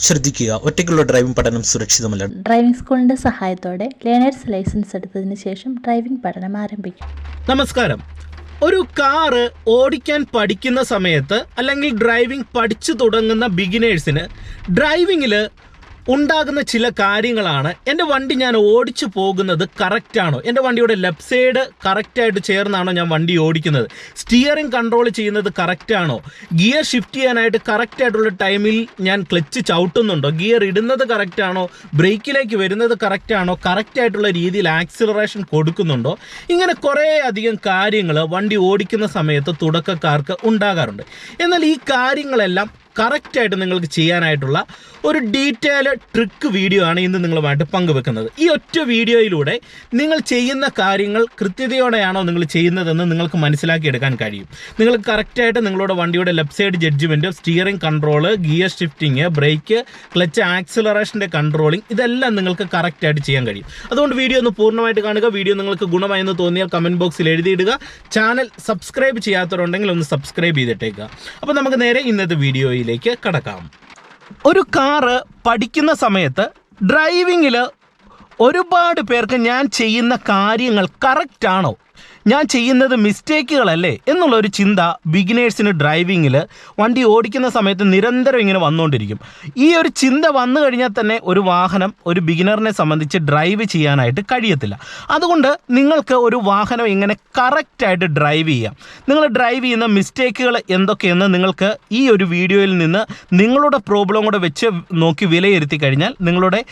ശ്രദ്ധിക്കുക. ഒറ്റയ്ക്കുള്ള ഡ്രൈവിംഗ് പഠനം സുരക്ഷിതമല്ല. ഡ്രൈവിംഗ് സ്കൂളിന്റെ സഹായത്തോടെ ലേണേഴ്സ് ലൈസൻസ് എടുത്തതിന് ശേഷം ഡ്രൈവിംഗ് പഠനം ആരംഭിക്കും. നമസ്കാരം. ഒരു കാറ് ഓടിക്കാൻ പഠിക്കുന്ന സമയത്ത് അല്ലെങ്കിൽ ഡ്രൈവിംഗ് പഠിച്ചു തുടങ്ങുന്ന ബിഗിനേഴ്സിന് ഡ്രൈവിങ്ങിൽ ഉണ്ടാകുന്ന ചില കാര്യങ്ങളാണ് എന്റെ വണ്ടി ഞാൻ ഓടിച്ചു പോകുന്നത് കറക്റ്റാണോ എന്റെ വണ്ടിയുടെ ലെഫ്റ്റ് സൈഡ് കറക്റ്റായിട്ട് ചേർന്നാണോ ഞാൻ വണ്ടി ഓടിക്കുന്നത്? സ്റ്റിയറിംഗ് കൺട്രോൾ ചെയ്യുന്നത് കറക്റ്റാണോ ഗിയർ ഷിഫ്റ്റ് ചെയ്യാനായിട്ട് കറക്റ്റായിട്ടുള്ള ടൈമിൽ ഞാൻ ക്ലച്ച് ചവിട്ടുന്നുണ്ടോ? ഗിയർ ഇടുന്നത് കറക്റ്റാണോ ബ്രേക്കിലേക്ക് വരുന്നത് കറക്റ്റാണോ കറക്റ്റായിട്ടുള്ള രീതിയിൽ ആക്സിലറേഷൻ കൊടുക്കുന്നുണ്ടോ? ഇങ്ങനെ കുറേ അധികം കാര്യങ്ങൾ വണ്ടി ഓടിക്കുന്ന സമയത്ത് തുടക്കക്കാർക്ക് ഉണ്ടാകാറുണ്ട്. എന്നാൽ ഈ കാര്യങ്ങളെല്ലാം കറക്റ്റായിട്ട് നിങ്ങൾക്ക് ചെയ്യാനായിട്ടുള്ള ഒരു ഡീറ്റെയിൽ ട്രിക്ക് വീഡിയോ ആണ് ഇന്ന് നിങ്ങളുമായിട്ട് പങ്കുവെക്കുന്നത്. ഈ ഒറ്റ വീഡിയോയിലൂടെ നിങ്ങൾ ചെയ്യുന്ന കാര്യങ്ങൾ കൃത്യതയോടെയാണോ നിങ്ങൾ ചെയ്യുന്നതെന്ന് നിങ്ങൾക്ക് മനസ്സിലാക്കിയെടുക്കാൻ കഴിയും. നിങ്ങൾ കറക്റ്റായിട്ട് നിങ്ങളുടെ വണ്ടിയുടെ left side judgement steering control gear shifting brake clutch ആക്സിലറേഷന്റെ controlling ഇതെല്ലാം നിങ്ങൾക്ക് കറക്റ്റായിട്ട് ചെയ്യാൻ കഴിയും. അതുകൊണ്ട് വീഡിയോ ഒന്ന് പൂർണമായിട്ട് കാണുക വീഡിയോ നിങ്ങൾക്ക് ഗുണമായെന്ന് തോന്നിയാൽ കമന്റ് ബോക്സിൽ എഴുതിയിടുക. ചാനൽ സബ്സ്ക്രൈബ് ചെയ്യാത്തവരുണ്ടെങ്കിൽ ഒന്ന് സബ്സ്ക്രൈബ് ചെയ്തിട്ടേക്കുക. അപ്പോൾ നമുക്ക് നേരെ ഇന്നത്തെ വീഡിയോയിലേക്ക് കടക്കാം. ഒരു കാറ് പഠിക്കുന്ന സമയത്ത് ഡ്രൈവിങ്ങിൽ ഒരുപാട് പേർക്ക് ഞാൻ ചെയ്യുന്ന കാര്യങ്ങൾ കറക്റ്റാണോ ഞാൻ ചെയ്യുന്നത് മിസ്റ്റേക്കുകളല്ലേ എന്നുള്ള ഒരു ചിന്ത ബിഗിനേഴ്സിന് ഡ്രൈവിങ്ങിൽ വണ്ടി ഓടിക്കുന്ന സമയത്ത് നിരന്തരം ഇങ്ങനെ വന്നുകൊണ്ടിരിക്കും ഈ ഒരു ചിന്ത വന്നു കഴിഞ്ഞാൽ തന്നെ ഒരു വാഹനം ഒരു ബിഗിനറിനെ സംബന്ധിച്ച് ഡ്രൈവ് ചെയ്യാനായിട്ട് കഴിയത്തില്ല. അതുകൊണ്ട് നിങ്ങൾക്ക് ഒരു വാഹനം ഇങ്ങനെ കറക്റ്റായിട്ട് ഡ്രൈവ് ചെയ്യാം. നിങ്ങൾ ഡ്രൈവ് ചെയ്യുന്ന മിസ്റ്റേക്കുകൾ എന്തൊക്കെയെന്ന് നിങ്ങൾക്ക് ഈ ഒരു വീഡിയോയിൽ നിന്ന് നിങ്ങളുടെ പ്രോബ്ലം കൂടെ വെച്ച് നോക്കി വിലയിരുത്തി കഴിഞ്ഞാൽ നിങ്ങളുടെ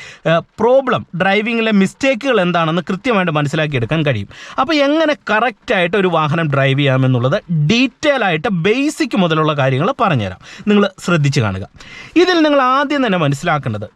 പ്രോബ്ലം ഡ്രൈവിങ്ങിലെ മിസ്റ്റേക്കുകൾ എന്താണെന്ന് കൃത്യമായിട്ട് മനസ്സിലാക്കിയെടുക്കാൻ കഴിയും. അപ്പോൾ എങ്ങനെ കറക്റ്റായിട്ട് ഒരു വാഹനം ഡ്രൈവ് ചെയ്യാമെന്നുള്ളത് ഡീറ്റെയിൽ ആയിട്ട് ബേസിക് മുതലുള്ള കാര്യങ്ങൾ പറഞ്ഞുതരാം. നിങ്ങൾ ശ്രദ്ധിച്ച് കാണുക. ഇതിൽ നിങ്ങൾ ആദ്യം തന്നെ മനസ്സിലാക്കേണ്ടത്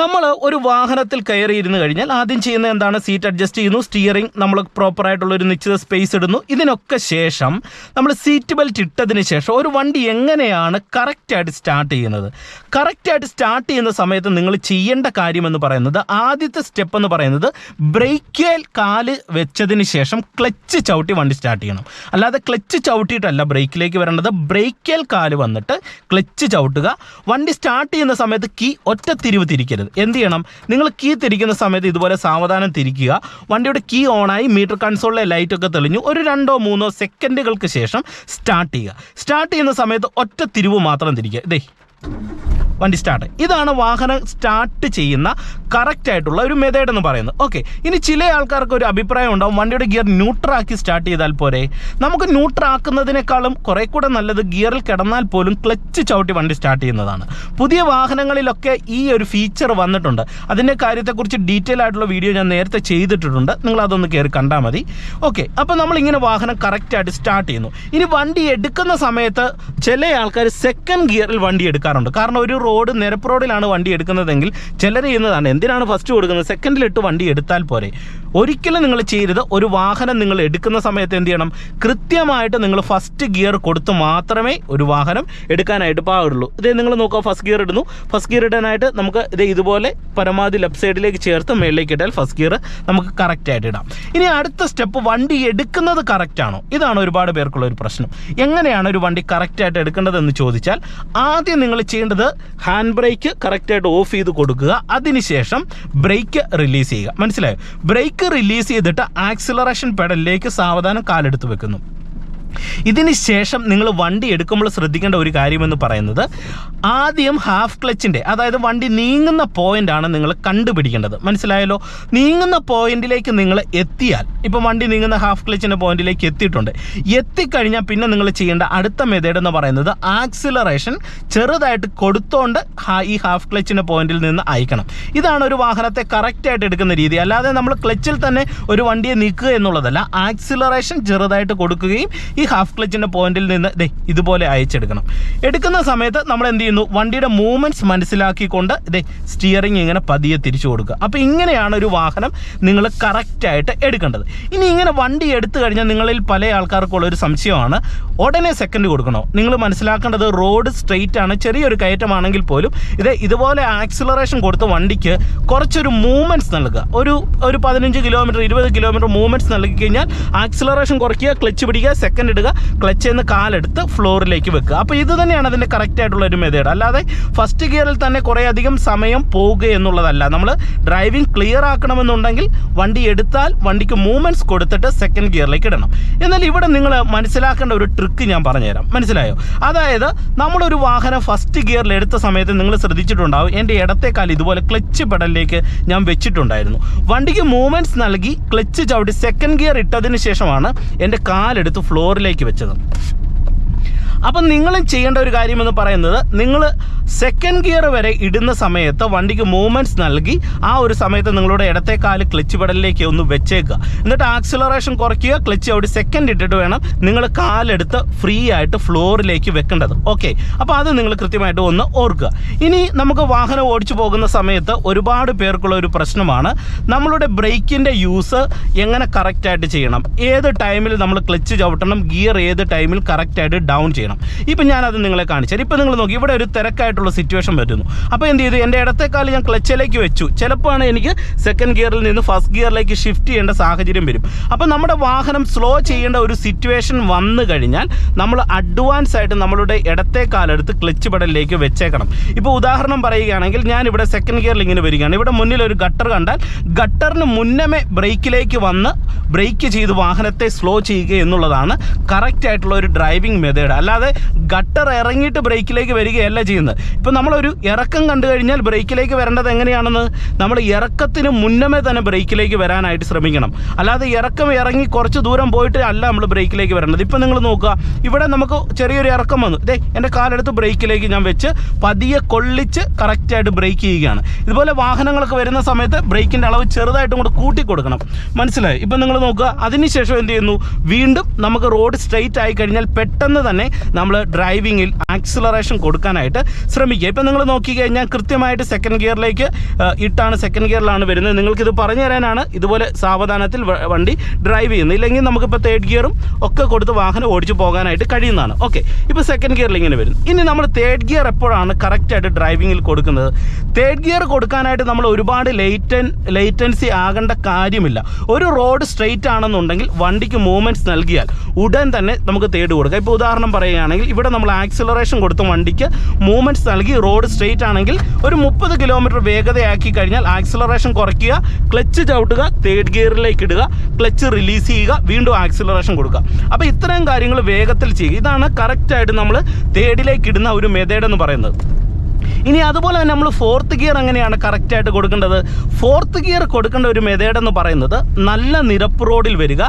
നമ്മൾ ഒരു വാഹനത്തിൽ കയറി കയറിയിരുന്ന് കഴിഞ്ഞാൽ ആദ്യം ചെയ്യുന്ന എന്താണ്? സീറ്റ് അഡ്ജസ്റ്റ് ചെയ്യുന്നു സ്റ്റിയറിംഗ് നമ്മൾ പ്രോപ്പർ ആയിട്ടുള്ള ഒരു നിശ്ചിത സ്പേസ് ഇടുന്നു. ഇതിനൊക്കെ ശേഷം നമ്മൾ സീറ്റ് ബെൽറ്റ് ഇട്ടതിന് ശേഷം ഒരു വണ്ടി എങ്ങനെയാണ് കറക്റ്റായിട്ട് സ്റ്റാർട്ട് ചെയ്യുന്നത്? കറക്റ്റായിട്ട് സ്റ്റാർട്ട് ചെയ്യുന്ന സമയത്ത് നിങ്ങൾ ചെയ്യേണ്ട കാര്യമെന്ന് പറയുന്നത് ആദ്യത്തെ സ്റ്റെപ്പ് എന്ന് പറയുന്നത് ബ്രേക്കേൽ കാൽ വെച്ചതിന് ശേഷം ക്ലച്ച് ചവിട്ടി വണ്ടി സ്റ്റാർട്ട് ചെയ്യണം. അല്ലാതെ ക്ലച്ച് ചവിട്ടിയിട്ടല്ല ബ്രേക്കിലേക്ക് വരേണ്ടത്. ബ്രേക്കേൽ കാൽ വന്നിട്ട് ക്ലച്ച് ചവിട്ടുക. വണ്ടി സ്റ്റാർട്ട് ചെയ്യുന്ന സമയത്ത് കീ ഒറ്റ തിരിവ് തിരിക്കരുത്. എന്ത് ചെയ്യണം? നിങ്ങൾ കീ തിരിക്കുന്ന സമയത്ത് ഇതുപോലെ സാവധാനം തിരിക്കുക. വണ്ടിയുടെ കീ ഓണായി മീറ്റർ കൺസോളിലെ ലൈറ്റൊക്കെ തെളിഞ്ഞു. ഒരു രണ്ടോ മൂന്നോ സെക്കൻഡുകൾക്ക് ശേഷം സ്റ്റാർട്ട് ചെയ്യുക. സ്റ്റാർട്ട് ചെയ്യുന്ന സമയത്ത് ഒറ്റ തിരിവ് മാത്രം തിരിക്കുക. ഇതേ വണ്ടി സ്റ്റാർട്ട് ഇതാണ് വാഹനം സ്റ്റാർട്ട് ചെയ്യുന്ന കറക്റ്റ് ആയിട്ടുള്ള ഒരു മെത്തേഡ് എന്ന് പറയുന്നത്. ഓക്കെ ഇനി ചില ആൾക്കാർക്ക് ഒരു അഭിപ്രായം ഉണ്ടാവും. വണ്ടിയുടെ ഗിയർ ന്യൂട്രാക്കി സ്റ്റാർട്ട് ചെയ്താൽ പോരെ. നമുക്ക് ന്യൂട്രാക്കുന്നതിനേക്കാളും കുറെ കൂടെ നല്ലത് ഗിയറിൽ കിടന്നാൽ പോലും ക്ലച്ച് ചവിട്ടി വണ്ടി സ്റ്റാർട്ട് ചെയ്യുന്നതാണ്. പുതിയ വാഹനങ്ങളിലൊക്കെ ഈ ഒരു ഫീച്ചർ വന്നിട്ടുണ്ട്. അതിന്റെ കാര്യത്തെക്കുറിച്ച് ഡീറ്റെയിൽ ആയിട്ടുള്ള വീഡിയോ ഞാൻ നേരത്തെ ചെയ്തിട്ടുണ്ട് നിങ്ങൾ അതൊന്ന് കയറി കണ്ടാൽ മതി. ഓക്കെ അപ്പോൾ നമ്മൾ ഇങ്ങനെ വാഹനം കറക്റ്റായിട്ട് സ്റ്റാർട്ട് ചെയ്യുന്നു. ഇനി വണ്ടി എടുക്കുന്ന സമയത്ത് ചില ആൾക്കാർ സെക്കൻഡ് ഗിയറിൽ വണ്ടി എടുക്കാറുണ്ട്. കാരണം ഒരു റോഡ് നിരപ്പ് റോഡിലാണ് വണ്ടി എടുക്കുന്നതെങ്കിൽ ചിലർ ചെയ്യുന്നതാണ്. എന്തിനാണ് ഫസ്റ്റ് കൊടുക്കുന്നത്? സെക്കൻഡിലിട്ട് വണ്ടി എടുത്താൽ പോരെ. ഒരിക്കലും നിങ്ങൾ ചെയ്യരുത്. ഒരു വാഹനം നിങ്ങൾ എടുക്കുന്ന സമയത്ത് എന്ത് ചെയ്യണം? കൃത്യമായിട്ട് നിങ്ങൾ ഫസ്റ്റ് ഗിയർ കൊടുത്ത് മാത്രമേ ഒരു വാഹനം എടുക്കാനായിട്ട് പാടുള്ളൂ. ഇതേ നിങ്ങൾ നോക്കുക ഫസ്റ്റ് ഗിയർ ഇടുന്നു. ഫസ്റ്റ് ഗിയർ ഇടാനായിട്ട് നമുക്ക് ഇത് ഇതുപോലെ പരമാവധി ലെഫ്റ്റ് സൈഡിലേക്ക് ചേർത്ത് മേളിലേക്ക് ഇട്ടാൽ ഫസ്റ്റ് ഗിയർ നമുക്ക് കറക്റ്റായിട്ട് ഇടാം. ഇനി അടുത്ത സ്റ്റെപ്പ് വണ്ടി എടുക്കുന്നത് കറക്റ്റാണോ ഇതാണ് ഒരുപാട് പേർക്കുള്ള ഒരു പ്രശ്നം. എങ്ങനെയാണ് ഒരു വണ്ടി കറക്റ്റായിട്ട് എടുക്കേണ്ടതെന്ന് ചോദിച്ചാൽ ആദ്യം നിങ്ങൾ ചെയ്യേണ്ടത് ഹാൻഡ് ബ്രേക്ക് കറക്റ്റായിട്ട് ഓഫ് ചെയ്ത് കൊടുക്കുക. അതിനുശേഷം ബ്രേക്ക് റിലീസ് ചെയ്യുക. മനസ്സിലായോ? ബ്രേക്ക് റിലീസ് ചെയ്തിട്ട് ആക്സിലറേഷൻ പെഡലിലേക്ക് സാവധാനം കാലെടുത്ത് വെക്കുന്നു. ഇതിന് ശേഷം നിങ്ങൾ വണ്ടി എടുക്കുമ്പോൾ ശ്രദ്ധിക്കേണ്ട ഒരു കാര്യമെന്ന് പറയുന്നത് ആദ്യം ഹാഫ് ക്ലച്ചിന്റെ അതായത് വണ്ടി നീങ്ങുന്ന പോയിന്റാണ് നിങ്ങൾ കണ്ടുപിടിക്കേണ്ടത്. മനസ്സിലായല്ലോ? നീങ്ങുന്ന പോയിന്റിലേക്ക് നിങ്ങൾ എത്തിയാൽ ഇപ്പം വണ്ടി നീങ്ങുന്ന ഹാഫ് ക്ലച്ചിന്റെ പോയിന്റിലേക്ക് എത്തിയിട്ടുണ്ട്. എത്തിക്കഴിഞ്ഞാൽ പിന്നെ നിങ്ങൾ ചെയ്യേണ്ട അടുത്ത മെത്തേഡ് എന്ന് പറയുന്നത് ആക്സിലറേഷൻ ചെറുതായിട്ട് കൊടുത്തോണ്ട് ഈ ഹാഫ് ക്ലച്ചിന്റെ പോയിന്റിൽ നിന്ന് അയക്കണം. ഇതാണ് ഒരു വാഹനത്തെ കറക്റ്റായിട്ട് എടുക്കുന്ന രീതി. അല്ലാതെ നമ്മൾ ക്ലച്ചിൽ തന്നെ ഒരു വണ്ടിയെ നീക്കുക എന്നുള്ളതല്ല ആക്സിലറേഷൻ ചെറുതായിട്ട് കൊടുക്കുകയും ഈ ഹാഫ് ക്ലച്ചിന്റെ പോയിന്റിൽ നിന്ന് ദേ ഇതുപോലെ അയച്ചെടുക്കണം. എടുക്കുന്ന സമയത്ത് നമ്മൾ എന്ത് ചെയ്യുന്നു? വണ്ടിയുടെ മൂവ്മെന്റ്സ് മനസ്സിലാക്കിക്കൊണ്ട് ദേ സ്റ്റിയറിംഗ് ഇങ്ങനെ പതിയെ തിരിച്ചു കൊടുക്കുക. അപ്പോൾ ഇങ്ങനെയാണ് ഒരു വാഹനം നിങ്ങൾ കറക്റ്റായിട്ട് എടുക്കേണ്ടത്. ഇനി ഇങ്ങനെ വണ്ടി എടുത്തു കഴിഞ്ഞാൽ നിങ്ങളിൽ പല ആൾക്കാർക്കുള്ള ഒരു സംശയമാണ്. ഉടനെ സെക്കൻഡ് കൊടുക്കണോ? നിങ്ങൾ മനസ്സിലാക്കേണ്ടത് റോഡ് സ്ട്രെയിറ്റ് ആണ്. ചെറിയൊരു കയറ്റമാണെങ്കിൽ പോലും ഇത് ഇതുപോലെ ആക്സിലറേഷൻ കൊടുത്ത് വണ്ടിക്ക് കുറച്ചൊരു മൂവ്മെന്റ്സ് നൽകുക. ഒരു ഒരു പതിനഞ്ച് കിലോമീറ്റർ ഇരുപത് കിലോമീറ്റർ മൂവ്മെന്റ്സ് നൽകി കഴിഞ്ഞാൽ ആക്സിലറേഷൻ കുറയ്ക്കുക ക്ലച്ച് പിടിക്കുക സെക്കൻഡ് ഇടുക ക്ലച്ചിൽ നിന്ന് കാലെടുത്ത് ഫ്ലോറിലേക്ക് വെക്കുക. അപ്പോൾ ഇത് തന്നെയാണ് അതിന്റെ കറക്റ്റ് ആയിട്ടുള്ള ഒരു മെത്തേഡ് അല്ലാതെ ഫസ്റ്റ് ഗിയറിൽ തന്നെ കുറേ അധികം സമയം പോവുക എന്നുള്ളതല്ല. നമ്മൾ ഡ്രൈവിംഗ് ക്ലിയർ ആക്കണമെന്നുണ്ടെങ്കിൽ വണ്ടി എടുത്താൽ വണ്ടിക്ക് മൂവ്മെന്റ്സ് കൊടുത്തിട്ട് സെക്കൻഡ് ഗിയറിലേക്ക് ഇടണം. എന്നാൽ ഇവിടെ നിങ്ങൾ മനസ്സിലാക്കേണ്ട ഒരു ട്രിക്ക് ഞാൻ പറഞ്ഞുതരാം. മനസ്സിലായോ? അതായത് നമ്മളൊരു വാഹനം ഫസ്റ്റ് ഗിയറിൽ എടുത്ത സമയത്ത് നിങ്ങൾ ശ്രദ്ധിച്ചിട്ടുണ്ടാവും. എന്റെ ഇടത്തെ കാൽ ഇതുപോലെ ക്ലച്ച് പെടലിലേക്ക് ഞാൻ വെച്ചിട്ടുണ്ടായിരുന്നു. വണ്ടിക്ക് മൂവ്മെന്റ്സ് നൽകി ക്ലച്ച് ചവിട്ടി സെക്കൻഡ് ഗിയർ ഇട്ടതിന് ശേഷമാണ് എന്റെ കാലെടുത്ത് ഫ്ലോറിലേക്ക് വെച്ചത്. അപ്പം നിങ്ങളും ചെയ്യേണ്ട ഒരു കാര്യം എന്ന് പറയുന്നത് നിങ്ങൾ സെക്കൻഡ് ഗിയർ വരെ ഇടുന്ന സമയത്ത് വണ്ടിക്ക് മൂവ്മെന്റ്സ് നൽകി ആ ഒരു സമയത്ത് നിങ്ങളുടെ ഇടത്തെ കാൽ ക്ലച്ച് പെടലിലേക്ക് ഒന്ന് വെച്ചേക്കുക. എന്നിട്ട് ആക്സിലറേഷൻ കുറയ്ക്കുക ക്ലച്ച് അവിടെ സെക്കൻഡ് ഇട്ടിട്ട് വേണം നിങ്ങൾ കാലെടുത്ത് ഫ്രീ ആയിട്ട് ഫ്ലോറിലേക്ക് വെക്കേണ്ടത്. ഓക്കെ അപ്പോൾ അത് നിങ്ങൾ കൃത്യമായിട്ട് ഒന്ന് ഓർക്കുക. ഇനി നമുക്ക് വാഹനം ഓടിച്ചു പോകുന്ന സമയത്ത് ഒരുപാട് പേർക്കുള്ള ഒരു പ്രശ്നമാണ് നമ്മളുടെ ബ്രേക്കിന്റെ യൂസ് എങ്ങനെ കറക്റ്റായിട്ട് ചെയ്യണം? ഏത് ടൈമിൽ നമ്മൾ ക്ലച്ച് ചവിട്ടണം? ഗിയർ ഏത് ടൈമിൽ കറക്റ്റായിട്ട് ഡൗൺ ചെയ്യണം? ഇപ്പം ഞാനത് നിങ്ങളെ കാണിച്ചു ഇപ്പം നിങ്ങൾ നോക്കി ഇവിടെ ഒരു തിരക്കായിട്ടുള്ള സിറ്റുവേഷൻ വരുന്നു. അപ്പോൾ എന്ത് ചെയ്തു? എന്റെ ഇടത്തെ കാൽ ഞാൻ ക്ലച്ചിലേക്ക് വെച്ചു. ചിലപ്പോൾ എനിക്ക് സെക്കൻഡ് ഗിയറിൽ നിന്ന് ഫസ്റ്റ് ഗിയറിലേക്ക് ഷിഫ്റ്റ് ചെയ്യേണ്ട സാഹചര്യം വരും. അപ്പോൾ നമ്മുടെ വാഹനം സ്ലോ ചെയ്യേണ്ട ഒരു സിറ്റുവേഷൻ വന്നു കഴിഞ്ഞാൽ നമ്മൾ അഡ്വാൻസ് ആയിട്ട് നമ്മളുടെ ഇടത്തെ കാലെടുത്ത് ക്ലച്ച് പെടലിലേക്ക് വെച്ചേക്കണം. ഇപ്പോൾ ഉദാഹരണം പറയുകയാണെങ്കിൽ ഞാൻ ഇവിടെ സെക്കൻഡ് ഗിയറിൽ ഇങ്ങനെ വരികയാണ്. ഇവിടെ മുന്നിൽ ഒരു ഗട്ടർ കണ്ടാൽ ഗട്ടറിന് മുന്നമേ ബ്രേക്കിലേക്ക് വന്ന് ബ്രേക്ക് ചെയ്ത് വാഹനത്തെ സ്ലോ ചെയ്യുക എന്നുള്ളതാണ് കറക്റ്റ് ആയിട്ടുള്ള ഒരു ഡ്രൈവിംഗ് മെത്തേഡ് അല്ലാതെ ഗട്ടർ ഇറങ്ങിയിട്ട് ബ്രേക്കിലേക്ക് വരികയല്ല ചെയ്യുന്നത്. ഇപ്പോൾ നമ്മളൊരു ഇറക്കം കണ്ടു കഴിഞ്ഞാൽ ബ്രേക്കിലേക്ക് വരേണ്ടത് എങ്ങനെയാണെന്ന്? നമ്മൾ ഇറക്കത്തിന് മുന്നമേ തന്നെ ബ്രേക്കിലേക്ക് വരാനായിട്ട് ശ്രമിക്കണം. അല്ലാതെ ഇറക്കം ഇറങ്ങി കുറച്ച് ദൂരം പോയിട്ട് അല്ല നമ്മൾ ബ്രേക്കിലേക്ക് വരേണ്ടത്. ഇപ്പം നിങ്ങൾ നോക്കുക ഇവിടെ നമുക്ക് ചെറിയൊരു ഇറക്കം വന്നു. ദേ എന്റെ കാലെടുത്ത് ബ്രേക്കിലേക്ക് ഞാൻ വെച്ച് പതിയെ കൊള്ളിച്ച് കറക്റ്റായിട്ട് ബ്രേക്ക് ചെയ്യുകയാണ്. ഇതുപോലെ വാഹനങ്ങളൊക്കെ വരുന്ന സമയത്ത് ബ്രേക്കിന്റെ അളവ് ചെറുതായിട്ടും കൂടെ കൂട്ടി കൊടുക്കണം മനസ്സിലായി? ഇപ്പം നിങ്ങൾ നോക്കുക അതിനുശേഷം എന്ത് ചെയ്യുന്നു? വീണ്ടും നമുക്ക് റോഡ് സ്ട്രെയിറ്റ് ആയി കഴിഞ്ഞാൽ പെട്ടെന്ന് തന്നെ നമ്മൾ ഡ്രൈവിങ്ങിൽ ആക്സിലറേഷൻ കൊടുക്കാനായിട്ട് ശ്രമിക്കുക. ഇപ്പം നിങ്ങൾ നോക്കിക്കഴിഞ്ഞാൽ കൃത്യമായിട്ട് സെക്കൻഡ് ഗിയറിലേക്ക് ഇട്ടാണ് സെക്കൻഡ് ഗിയറിലാണ് വരുന്നത്. നിങ്ങൾക്കിത് പറഞ്ഞു തരാനാണ് ഇതുപോലെ സാവധാനത്തിൽ വണ്ടി ഡ്രൈവ് ചെയ്യുന്നത്. ഇല്ലെങ്കിൽ നമുക്കിപ്പോൾ തേർഡ് ഗിയറും ഒക്കെ കൊടുത്ത് വാഹനം ഓടിച്ചു പോകാനായിട്ട് കഴിയുന്നതാണ്. ഓക്കെ ഇപ്പോൾ സെക്കൻഡ് ഗിയറിൽ ഇങ്ങനെ വരും ഇനി നമ്മൾ തേർഡ് ഗിയർ എപ്പോഴാണ് കറക്റ്റായിട്ട് ഡ്രൈവിങ്ങിൽ കൊടുക്കുന്നത്? തേർഡ് ഗിയർ കൊടുക്കാനായിട്ട് നമ്മൾ ഒരുപാട് ലേറ്റൻ ലേറ്റൻസി ആകേണ്ട കാര്യമില്ല. ഒരു റോഡ് സ്ട്രെയിറ്റ് ആണെന്നുണ്ടെങ്കിൽ വണ്ടിക്ക് മൂവ്മെന്റ്സ് നൽകിയാൽ ഉടൻ തന്നെ നമുക്ക് തേർഡ് കൊടുക്കാം. ഇപ്പോൾ ഉദാഹരണം പറയുകയാണെങ്കിൽ ഇവിടെ നമ്മൾ ആക്സിലറേഷൻ കൊടുത്ത വണ്ടിക്ക് മൂവ്മെന്റ്സ് നൽകി റോഡ് സ്ട്രെയിറ്റ് ആണെങ്കിൽ ഒരു മുപ്പത് കിലോമീറ്റർ വേഗതയാക്കി കഴിഞ്ഞാൽ ആക്സിലറേഷൻ കുറയ്ക്കുക ക്ലച്ച് ചവിട്ടുക തേർഡ് ഗിയറിലേക്ക് ഇടുക ക്ലച്ച് റിലീസ് ചെയ്യുക വീണ്ടും ആക്സിലറേഷൻ കൊടുക്കുക. അപ്പോൾ ഇത്രയും കാര്യങ്ങൾ വേഗത്തിൽ ചെയ്യുക. ഇതാണ് കറക്റ്റായിട്ട് നമ്മൾ തേർഡിലേക്ക് ഇടുന്ന ഒരു മെത്തേഡ് എന്ന് പറയുന്നത്. ഇനി അതുപോലെ തന്നെ നമ്മൾ ഫോർത്ത് ഗിയർ എങ്ങനെയാണ് കറക്റ്റായിട്ട് കൊടുക്കേണ്ടത്? ഫോർത്ത് ഗിയർ കൊടുക്കേണ്ട ഒരു മെതേഡ് എന്ന് പറയുന്നത് നല്ല നിരപ്പ് റോഡിൽ വരിക.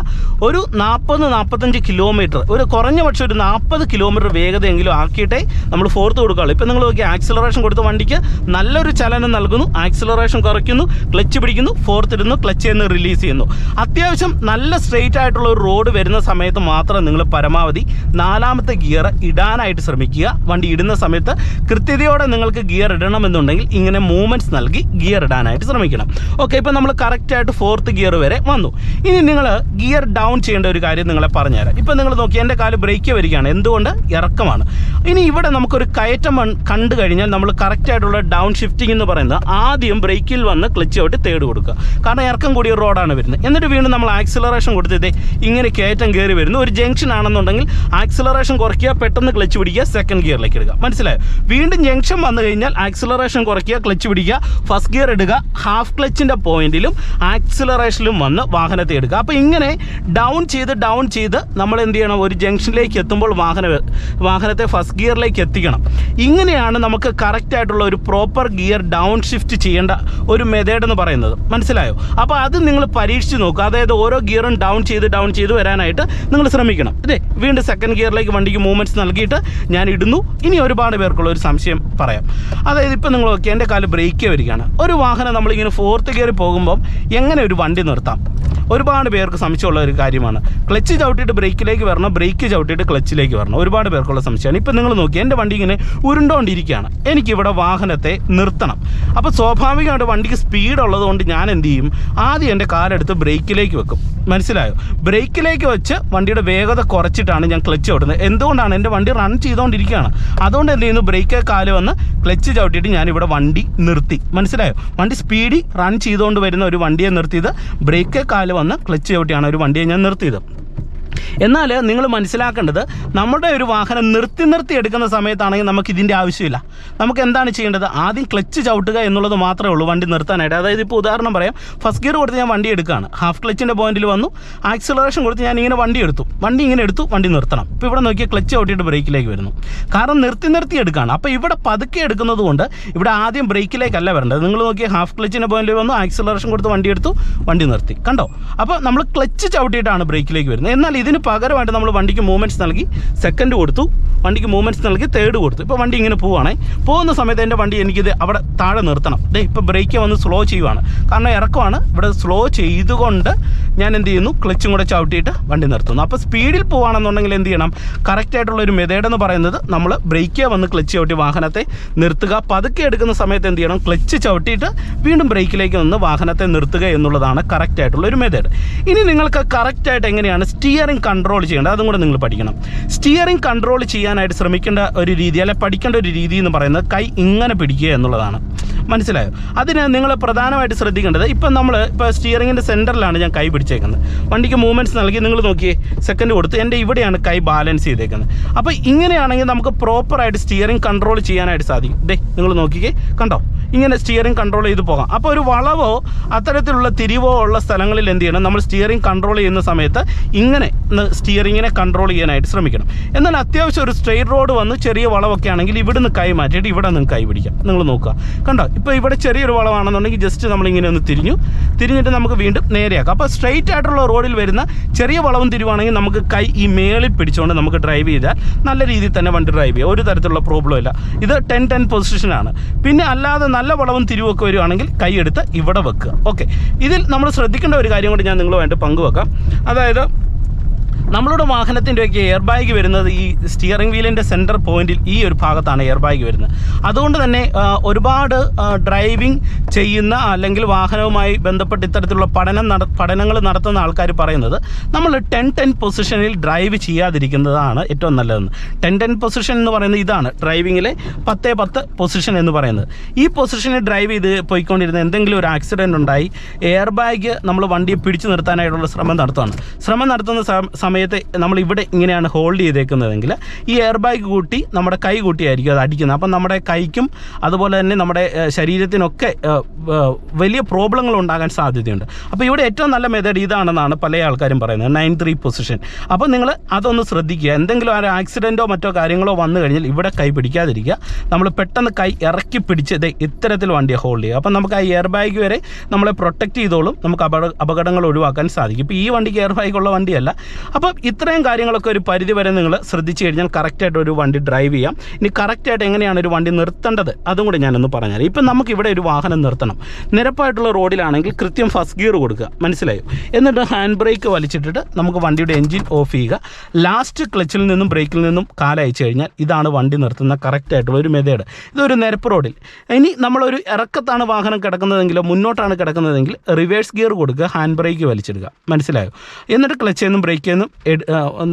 ഒരു നാൽപ്പത് നാൽപ്പത്തഞ്ച് കിലോമീറ്റർ ഒരു കുറഞ്ഞ പക്ഷേ ഒരു നാൽപ്പത് കിലോമീറ്റർ വേഗതയെങ്കിലും ആക്കിയിട്ടേ നമ്മൾ ഫോർത്ത് കൊടുക്കുകയുള്ളൂ ഇപ്പം നിങ്ങൾ നോക്കി ആക്സിലറേഷൻ കൊടുത്ത വണ്ടിക്ക് നല്ലൊരു ചലനം നൽകുന്നു. ആക്സിലറേഷൻ കുറയ്ക്കുന്നു ക്ലച്ച് പിടിക്കുന്നു ഫോർത്ത് ഇടുന്നു ക്ലച്ച് എന്ന് റിലീസ് ചെയ്യുന്നു. അത്യാവശ്യം നല്ല സ്ട്രെയിറ്റ് ആയിട്ടുള്ള ഒരു റോഡ് വരുന്ന സമയത്ത് മാത്രം നിങ്ങൾ പരമാവധി നാലാമത്തെ ഗിയർ ഇടാനായിട്ട് ശ്രമിക്കുക. വണ്ടി ഇടുന്ന സമയത്ത് കൃത്യതയോടെ നിങ്ങൾക്ക് ഗിയർ ഇടണമെന്നുണ്ടെങ്കിൽ ഇങ്ങനെ മൂവ്മെന്റ്സ് നൽകി ഗിയർ ഇടാനായിട്ട് ശ്രമിക്കണം. ഓക്കെ ഇപ്പോൾ നമ്മൾ കറക്റ്റായിട്ട് ഫോർത്ത് ഗിയർ വരെ വന്നു. ഇനി നിങ്ങൾ ഗിയർ ഡൗൺ ചെയ്യേണ്ട ഒരു കാര്യം നിങ്ങളെ പറഞ്ഞുതരാം. ഇപ്പോൾ നിങ്ങൾ നോക്കി എന്റെ കാൽ ബ്രേക്ക് വരികയാണ്. എന്തുകൊണ്ട്? ഇറക്കമാണ്. ഇനി ഇവിടെ നമുക്കൊരു കയറ്റം കണ്ടു കഴിഞ്ഞാൽ നമ്മൾ കറക്റ്റായിട്ടുള്ള ഡൗൺ ഷിഫ്റ്റിംഗ് എന്ന് പറയുന്നത് ആദ്യം ബ്രേക്കിൽ വന്ന് ക്ലച്ച് ഔട്ട് തേട് കൊടുക്കുക. കാരണം ഇറക്കം കൂടിയ റോഡാണ് വരുന്നത്. എന്നിട്ട് വീണ്ടും നമ്മൾ ആക്സിലറേഷൻ കൊടുത്തിട്ട് ഇങ്ങനെ കയറ്റം കയറി വരുന്നു. ഒരു ജംഗ്ഷൻ ആണെന്നുണ്ടെങ്കിൽ ആക്സിലറേഷൻ കുറയ്ക്കുക പെട്ടെന്ന് ക്ലച്ച് പിടിക്കുക സെക്കൻഡ് ഗിയറിലേക്ക് എടുക്കുക മനസ്സിലായോ? വീണ്ടും ജംഗ്ഷൻ കഴിഞ്ഞാൽ ആക്സിലറേഷൻ കുറയ്ക്കുക ക്ലച്ച് പിടിക്കുക ഫസ്റ്റ് ഗിയർ ഇടുക ഹാഫ് ക്ലച്ചിന്റെ പോയിന്റിലും ആക്സിലറേഷനിലും വന്ന് വാഹനത്തെ എടുക്കുക. അപ്പോൾ ഇങ്ങനെ ഡൗൺ ചെയ്ത് ഡൗൺ ചെയ്ത് നമ്മൾ എന്ത് ചെയ്യണം? ഒരു ജംഗ്ഷനിലേക്ക് എത്തുമ്പോൾ വാഹന വാഹനത്തെ ഫസ്റ്റ് ഗിയറിലേക്ക് എത്തിക്കണം. ഇങ്ങനെയാണ് നമുക്ക് കറക്റ്റ് ആയിട്ടുള്ള ഒരു പ്രോപ്പർ ഗിയർ ഡൗൺ ഷിഫ്റ്റ് ചെയ്യേണ്ട ഒരു മെത്തേഡ് എന്ന് പറയുന്നത്. മനസ്സിലായോ? അപ്പോൾ അത് നിങ്ങൾ പരീക്ഷിച്ച് നോക്കുക. അതായത് ഓരോ ഗിയറും ഡൗൺ ചെയ്ത് ഡൗൺ ചെയ്ത് വരാനായിട്ട് നിങ്ങൾ ശ്രമിക്കണം. അല്ലേ വീണ്ടും സെക്കൻഡ് ഗിയറിലേക്ക് വണ്ടിക്ക് മൂവ്മെന്റ്സ് നൽകിയിട്ട് ഞാൻ ഇടുന്നു. ഇനി ഒരുപാട് പേർക്കുള്ള ഒരു സംശയം പറയാം. അതായത് ഇപ്പം നിങ്ങൾ നോക്കി എന്റെ കാൽ ബ്രേക്ക് വരികയാണ്. ഒരു വാഹനം നമ്മളിങ്ങനെ ഫോർത്ത് ഗിയറിൽ പോകുമ്പം എങ്ങനെ ഒരു വണ്ടി നിർത്താം? ഒരുപാട് പേർക്ക് സംശയമുള്ള ഒരു കാര്യമാണ്. ക്ലച്ച് ചവിട്ടിയിട്ട് ബ്രേക്കിലേക്ക് വരണം ബ്രേക്ക് ചവിട്ടിയിട്ട് ക്ലച്ചിലേക്ക് വരണം. ഒരുപാട് പേർക്കുള്ള സംശയമാണ്. ഇപ്പം നിങ്ങൾ നോക്കി എന്റെ വണ്ടി ഇങ്ങനെ ഉരുണ്ടോണ്ടിരിക്കുകയാണ്. എനിക്കിവിടെ വാഹനത്തെ നിർത്തണം. അപ്പോൾ സ്വാഭാവികമായിട്ട് വണ്ടിക്ക് സ്പീഡ് ഉള്ളതുകൊണ്ട് ഞാൻ എന്ത് ചെയ്യും? ആദ്യം എന്റെ കാലെടുത്ത് ബ്രേക്കിലേക്ക് വെക്കും. മനസ്സിലായോ? ബ്രേക്കിലേക്ക് വെച്ച് വണ്ടിയുടെ വേഗത കുറച്ചിട്ടാണ് ഞാൻ ക്ലച്ച് ചവിട്ടുന്നത് എന്തുകൊണ്ടാണ്? എന്റെ വണ്ടി റൺ ചെയ്തുകൊണ്ടിരിക്കുകയാണ് അതുകൊണ്ട് എന്ത് ചെയ്യുന്നു? ബ്രേക്ക് കാൽ വന്ന് ക്ലച്ച് ചവിട്ടിയിട്ട് ഞാനിവിടെ വണ്ടി നിർത്തി. മനസ്സിലായോ? വണ്ടി സ്പീഡിൽ റൺ ചെയ്തുകൊണ്ട് വരുന്ന ഒരു വണ്ടിയെ നിർത്തിയത് ബ്രേക്ക് കാൽ വന്ന് ക്ലച്ച് ചവിട്ടിയാണ് ഒരു വണ്ടിയെ ഞാൻ നിർത്തിയത്. എന്നാൽ നിങ്ങൾ മനസ്സിലാക്കേണ്ടത് നമ്മുടെ ഒരു വാഹനം നിർത്തി നിർത്തി എടുക്കുന്ന സമയത്താണെങ്കിൽ നമുക്ക് ഇതിന്റെ ആവശ്യമില്ല. നമുക്ക് എന്താണ് ചെയ്യേണ്ടത്? ആദ്യം ക്ലച്ച് ചവിട്ടുക എന്നുള്ളത് മാത്രമേ ഉള്ളൂ വണ്ടി നിർത്താനായിട്ട്. അതായത് ഇപ്പോൾ ഉദാഹരണം പറയാം. ഫസ്റ്റ് ഗിയർ കൊടുത്ത് ഞാൻ വണ്ടി എടുക്കുകയാണ്. ഹാഫ് ക്ലച്ചിന്റെ പോയിന്റിൽ വന്നു. ആക്സിലറേഷൻ കൊടുത്ത് ഞാൻ ഇങ്ങനെ വണ്ടി എടുത്തു. വണ്ടി ഇങ്ങനെ എടുത്തു വണ്ടി നിർത്തണം. ഇപ്പോൾ ഇവിടെ നോക്കിയാൽ ക്ലച്ച് ചവിട്ടിയിട്ട് ബ്രേക്കിലേക്ക് വരുന്നു. കാരണം നിർത്തി നിർത്തി എടുക്കുകയാണ്. അപ്പോൾ ഇവിടെ പതുക്കെ എടുക്കുന്നത് കൊണ്ട് ഇവിടെ ആദ്യം ബ്രേക്കിലേക്കല്ല വരേണ്ടത്. നിങ്ങൾ നോക്കിയാൽ ഹാഫ് ക്ലച്ചിന്റെ പോയിന്റിൽ വന്നു ആക്സിലറേഷൻ കൊടുത്ത് വണ്ടി എടുത്തു വണ്ടി നിർത്തി. കണ്ടോ? അപ്പോൾ നമ്മൾ ക്ലച്ച് ചവിട്ടിയിട്ടാണ് ബ്രേക്കിലേക്ക് വരുന്നത്. എന്നാൽ ഇതിന് പകരമായിട്ട് നമ്മൾ വണ്ടിക്ക് മൂവ്മെന്റ്സ് നൽകി സെക്കൻഡ് കൊടുത്തു വണ്ടിക്ക് മൂവ്മെന്റ്സ് നൽകി തേർഡ് കൊടുത്തു. ഇപ്പോൾ വണ്ടി ഇങ്ങനെ പോവുകയാണേ പോകുന്ന സമയത്ത് എന്റെ വണ്ടി എനിക്കിത് അവിടെ താഴെ നിർത്തണം. ദേ ഇപ്പോൾ ബ്രേക്ക് വന്ന് സ്ലോ ചെയ്യുവാണ്. കാരണം ഇറക്കമാണ്. ഇവിടെ സ്ലോ ചെയ്തുകൊണ്ട് ഞാൻ എന്ത് ചെയ്യുന്നു? ക്ലച്ചും കൂടെ ചവിട്ടിയിട്ട് വണ്ടി നിർത്തുന്നു. അപ്പോൾ സ്പീഡിൽ പോവുകയാണെന്നുണ്ടെങ്കിൽ എന്ത് ചെയ്യണം? കറക്റ്റായിട്ടുള്ള ഒരു മെതേഡ് എന്ന് പറയുന്നത് നമ്മൾ ബ്രേക്കേ വന്ന് ക്ലച്ച് ചവിട്ടി വാഹനത്തെ നിർത്തുക. പതുക്കെ എടുക്കുന്ന സമയത്ത് എന്ത് ചെയ്യണം? ക്ലച്ച് ചവിട്ടിയിട്ട് വീണ്ടും ബ്രേക്കിലേക്ക് നിന്ന് വാഹനത്തെ നിർത്തുക എന്നുള്ളതാണ് കറക്റ്റായിട്ടുള്ള ഒരു മെതേഡ് ഇനി നിങ്ങൾക്ക് കറക്റ്റായിട്ട് എങ്ങനെയാണ് സ്റ്റിയറിംഗ് കൺട്രോൾ ചെയ്യേണ്ടത്? അതും കൂടെ നിങ്ങൾ പഠിക്കണം. സ്റ്റിയറിംഗ് കൺട്രോൾ ചെയ്യാനായിട്ട് ശ്രമിക്കേണ്ട ഒരു രീതി അല്ലെ പഠിക്കേണ്ട ഒരു രീതി എന്ന് പറയുന്നത് കൈ ഇങ്ങനെ പിടിക്കുക എന്നുള്ളതാണ്. മനസ്സിലായോ? അതിന് നിങ്ങൾ പ്രധാനമായിട്ട് ശ്രദ്ധിക്കേണ്ടത് ഇപ്പം നമ്മൾ ഇപ്പോൾ സ്റ്റിയറിങ്ങിന്റെ സെന്ററിലാണ് ഞാൻ കൈ പിടിച്ചേക്കുന്നത്. വണ്ടിക്ക് മൂവ്മെന്റ്സ് നൽകി നിങ്ങൾ നോക്കിയേ സെക്കൻഡ് കൊടുത്ത് എന്റെ ഇവിടെയാണ് കൈ ബാലൻസ് ചെയ്തേക്കുന്നത്. അപ്പോൾ ഇങ്ങനെയാണെങ്കിൽ നമുക്ക് പ്രോപ്പറായിട്ട് സ്റ്റിയറിംഗ് കൺട്രോൾ ചെയ്യാനായിട്ട് സാധിക്കും. ഡേ നിങ്ങൾ നോക്കിക്കേ കണ്ടോ? ഇങ്ങനെ സ്റ്റിയറിംഗ് കൺട്രോൾ ചെയ്ത് പോകാം. അപ്പോൾ ഒരു വളവോ അത്തരത്തിലുള്ള തിരിവോ ഉള്ള സ്ഥലങ്ങളിൽ എന്ത് ചെയ്യണം? നമ്മൾ സ്റ്റിയറിംഗ് കൺട്രോൾ ചെയ്യുന്ന സമയത്ത് ഇങ്ങനെ സ്റ്റിയറിങ്ങിനെ കൺട്രോൾ ചെയ്യാനായിട്ട് ശ്രമിക്കണം. എന്നാൽ അത്യാവശ്യം ഒരു സ്ട്രെയിറ്റ് റോഡ് വന്ന് ചെറിയ വളവൊക്കെ ആണെങ്കിൽ ഇവിടുന്ന് കൈ മാറ്റിയിട്ട് ഇവിടെ നിന്ന് കൈ പിടിക്കാം. നിങ്ങൾ നോക്കുക. കണ്ടോ? ഇപ്പോൾ ഇവിടെ ചെറിയൊരു വളവാണെന്നുണ്ടെങ്കിൽ ജസ്റ്റ് നമ്മളിങ്ങനെ ഒന്ന് തിരിഞ്ഞു. തിരിഞ്ഞിട്ട് നമുക്ക് വീണ്ടും നേരെയാക്കാം. അപ്പോൾ സ്ട്രെയിറ്റ് ആയിട്ടുള്ള റോഡിൽ വരുന്ന ചെറിയ വളവും തിരിവാണെങ്കിൽ നമുക്ക് കൈ ഈ മേളിൽ പിടിച്ചുകൊണ്ട് നമുക്ക് ഡ്രൈവ് ചെയ്താൽ നല്ല രീതിയിൽ തന്നെ വണ്ടി ഡ്രൈവ് ചെയ്യാം. ഒരു തരത്തിലുള്ള പ്രോബ്ലം ഇല്ല. ഇത് ടെൻ ടെൻ പൊസിഷനാണ് പിന്നെ അല്ലാതെ നല്ല വളവും തിരിവൊക്കെ വരുവാണെങ്കിൽ കൈ എടുത്ത് ഇവിടെ വെക്കുക. ഓക്കെ ഇതിൽ നമ്മൾ ശ്രദ്ധിക്കേണ്ട ഒരു കാര്യം കൂടി ഞാൻ നിങ്ങളുമായിട്ട് പങ്കുവെക്കാം. അതായത് നമ്മളുടെ വാഹനത്തിന്റെയൊക്കെ എയർ ബാഗ് വരുന്നത് ഈ സ്റ്റിയറിംഗ് വീലിന്റെ സെന്റർ പോയിന്റിൽ ഈ ഒരു ഭാഗത്താണ് എയർ ബാഗ് വരുന്നത്. അതുകൊണ്ട് തന്നെ ഒരുപാട് ഡ്രൈവിംഗ് ചെയ്യുന്ന അല്ലെങ്കിൽ വാഹനവുമായി ബന്ധപ്പെട്ട് ഇത്തരത്തിലുള്ള പഠനം നട പഠനങ്ങൾ നടത്തുന്ന ആൾക്കാർ പറയുന്നത് നമ്മൾ ടെൻ ടെൻ പൊസിഷനിൽ ഡ്രൈവ് ചെയ്യാതിരിക്കുന്നതാണ് ഏറ്റവും നല്ലതെന്ന്. ടെൻ ടെൻ പൊസിഷൻ എന്ന് പറയുന്നത് ഇതാണ്. ഡ്രൈവിങ്ങിലെ പത്തേ പത്ത് പൊസിഷൻ എന്ന് പറയുന്നത്. ഈ പൊസിഷനിൽ ഡ്രൈവ് ചെയ്ത് പോയിക്കൊണ്ടിരുന്ന എന്തെങ്കിലും ഒരു ആക്സിഡന്റ് ഉണ്ടായി എയർ ബാഗ് നമ്മൾ വണ്ടിയെ പിടിച്ചു നിർത്താനായിട്ടുള്ള ശ്രമം നടത്തുകയാണ്. ശ്രമം നടത്തുന്ന സ- സമയത്ത് നമ്മൾ ഇവിടെ ഇങ്ങനെയാണ് ഹോൾഡ് ചെയ്തേക്കുന്നതെങ്കിൽ ഈ എയർ ബാഗ് കൂട്ടി നമ്മുടെ കൈ കൂട്ടിയായിരിക്കും അത് അടിക്കുന്നത്. അപ്പം നമ്മുടെ കൈക്കും അതുപോലെ തന്നെ നമ്മുടെ ശരീരത്തിനൊക്കെ വലിയ പ്രോബ്ലങ്ങൾ ഉണ്ടാകാൻ സാധ്യതയുണ്ട്. അപ്പോൾ ഇവിടെ ഏറ്റവും നല്ല മെത്തേഡ് ഇതാണെന്നാണ് പല ആൾക്കാരും പറയുന്നത്. നയൻ ത്രീ പൊസിഷൻ അപ്പോൾ നിങ്ങൾ അതൊന്ന് ശ്രദ്ധിക്കുക. എന്തെങ്കിലും ഒരു ആക്സിഡന്റോ മറ്റോ കാര്യങ്ങളോ വന്നു കഴിഞ്ഞാൽ ഇവിടെ കൈ പിടിക്കാതിരിക്കുക. നമ്മൾ പെട്ടെന്ന് കൈ ഇറക്കി പിടിച്ച് ഇതേ ഇത്തരത്തിൽ വണ്ടിയെ ഹോൾഡ് ചെയ്യുക. അപ്പം നമുക്ക് ആ എയർ ബാഗ് വരെ നമ്മളെ പ്രൊട്ടക്റ്റ് ചെയ്തോളും. നമുക്ക് അപകട അപകടങ്ങൾ ഒഴിവാക്കാൻ സാധിക്കും. ഇപ്പോൾ ഈ വണ്ടിക്ക് എയർ ബാഗ് ഉള്ള വണ്ടിയല്ല. അപ്പം ഇത്രയും കാര്യങ്ങളൊക്കെ ഒരു പരിധി വരെ നിങ്ങൾ ശ്രദ്ധിച്ചു കഴിഞ്ഞാൽ കറക്റ്റായിട്ട് ഒരു വണ്ടി ഡ്രൈവ് ചെയ്യാം. ഇനി കറക്റ്റായിട്ട് എങ്ങനെയാണ് ഒരു വണ്ടി നിർത്തേണ്ടത്? അതും കൂടി ഞാനൊന്ന് പറഞ്ഞുതരാം. ഇപ്പം നമുക്ക് ഇവിടെ ഒരു വാഹനം നിർത്തണം. നിരപ്പായിട്ടുള്ള റോഡിലാണെങ്കിൽ കൃത്യം ഫസ്റ്റ് ഗിയർ കൊടുക്കുക. മനസ്സിലായോ? എന്നിട്ട് ഹാൻഡ് ബ്രേക്ക് വലിച്ചിട്ടിട്ട് നമുക്ക് വണ്ടിയുടെ എഞ്ചിൻ ഓഫ് ചെയ്യുക. ലാസ്റ്റ് ക്ലച്ചിൽ നിന്നും ബ്രേക്കിൽ നിന്നും കാലയച്ചു കഴിഞ്ഞാൽ ഇതാണ് വണ്ടി നിർത്തുന്ന കറക്റ്റായിട്ടുള്ള ഒരു മെതേഡ് ഇതൊരു നിരപ്പ് റോഡിൽ ഇനി നമ്മളൊരു ഇറക്കത്താണ് വാഹനം കിടക്കുന്നതെങ്കിലോ മുന്നോട്ടാണ് കിടക്കുന്നതെങ്കിൽ റിവേഴ്സ് ഗിയർ കൊടുക്കുക ഹാൻഡ് ബ്രേക്ക് വലിച്ചിടുക. മനസ്സിലായോ? എന്നിട്ട് ക്ലച്ചിൽ നിന്നും ബ്രേക്കിൽ നിന്നും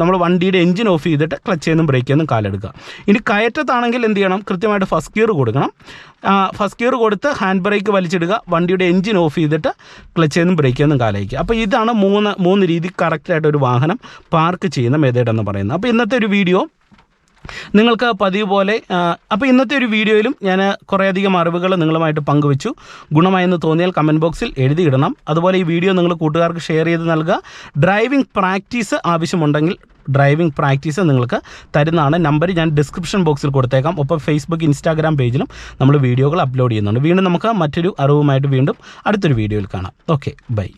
നമ്മൾ വണ്ടിയുടെ എഞ്ചിൻ ഓഫ് ചെയ്തിട്ട് ക്ലച്ച് ചെയ്യുന്നതും ബ്രേക്ക് ചെയ്യുന്നതും കാലെടുക്കുക ഇനി കയറ്റത്താണെങ്കിൽ എന്ത് ചെയ്യണം? കൃത്യമായിട്ട് ഫസ്റ്റ് ഗിയർ കൊടുക്കണം. ഫസ്റ്റ് ഗിയർ കൊടുത്ത് ഹാൻഡ് ബ്രേക്ക് വലിച്ചിടുക. വണ്ടിയുടെ എഞ്ചിൻ ഓഫ് ചെയ്തിട്ട് ക്ലച്ച് ചെയ്യുന്നതും ബ്രേക്ക് ചെയ്യുന്നതും കാലയക്കുക അപ്പോൾ ഇതാണ് മൂന്ന് മൂന്ന് രീതി കറക്റ്റായിട്ട് ഒരു വാഹനം പാർക്ക് ചെയ്യുന്ന മെത്തേഡ് എന്ന് പറയുന്നത്. അപ്പോൾ ഇന്നത്തെ ഒരു വീഡിയോ നിങ്ങൾക്ക് പതിവ് പോലെ അപ്പോൾ ഇന്നത്തെ ഒരു വീഡിയോയിലും ഞാൻ കുറേയധികം അറിവുകൾ നിങ്ങളുമായിട്ട് പങ്കുവച്ചു. ഗുണമായെന്ന് തോന്നിയാൽ കമന്റ് ബോക്സിൽ എഴുതിയിടണം. അതുപോലെ ഈ വീഡിയോ നിങ്ങൾ കൂട്ടുകാർക്ക് ഷെയർ ചെയ്ത് നൽകുക. ഡ്രൈവിംഗ് പ്രാക്ടീസ് ആവശ്യമുണ്ടെങ്കിൽ ഡ്രൈവിംഗ് പ്രാക്ടീസ് നിങ്ങൾക്ക് തരുന്നതാണ്. നമ്പർ ഞാൻ ഡിസ്ക്രിപ്ഷൻ ബോക്സിൽ കൊടുത്തേക്കാം. ഒപ്പം ഫേസ്ബുക്ക് ഇൻസ്റ്റാഗ്രാം പേജിലും നമ്മൾ വീഡിയോകൾ അപ്ലോഡ് ചെയ്യുന്നുണ്ട്. വീണ്ടും നമുക്ക് മറ്റൊരു അറിവുമായിട്ട് വീണ്ടും അടുത്തൊരു വീഡിയോയിൽ കാണാം. Okay bye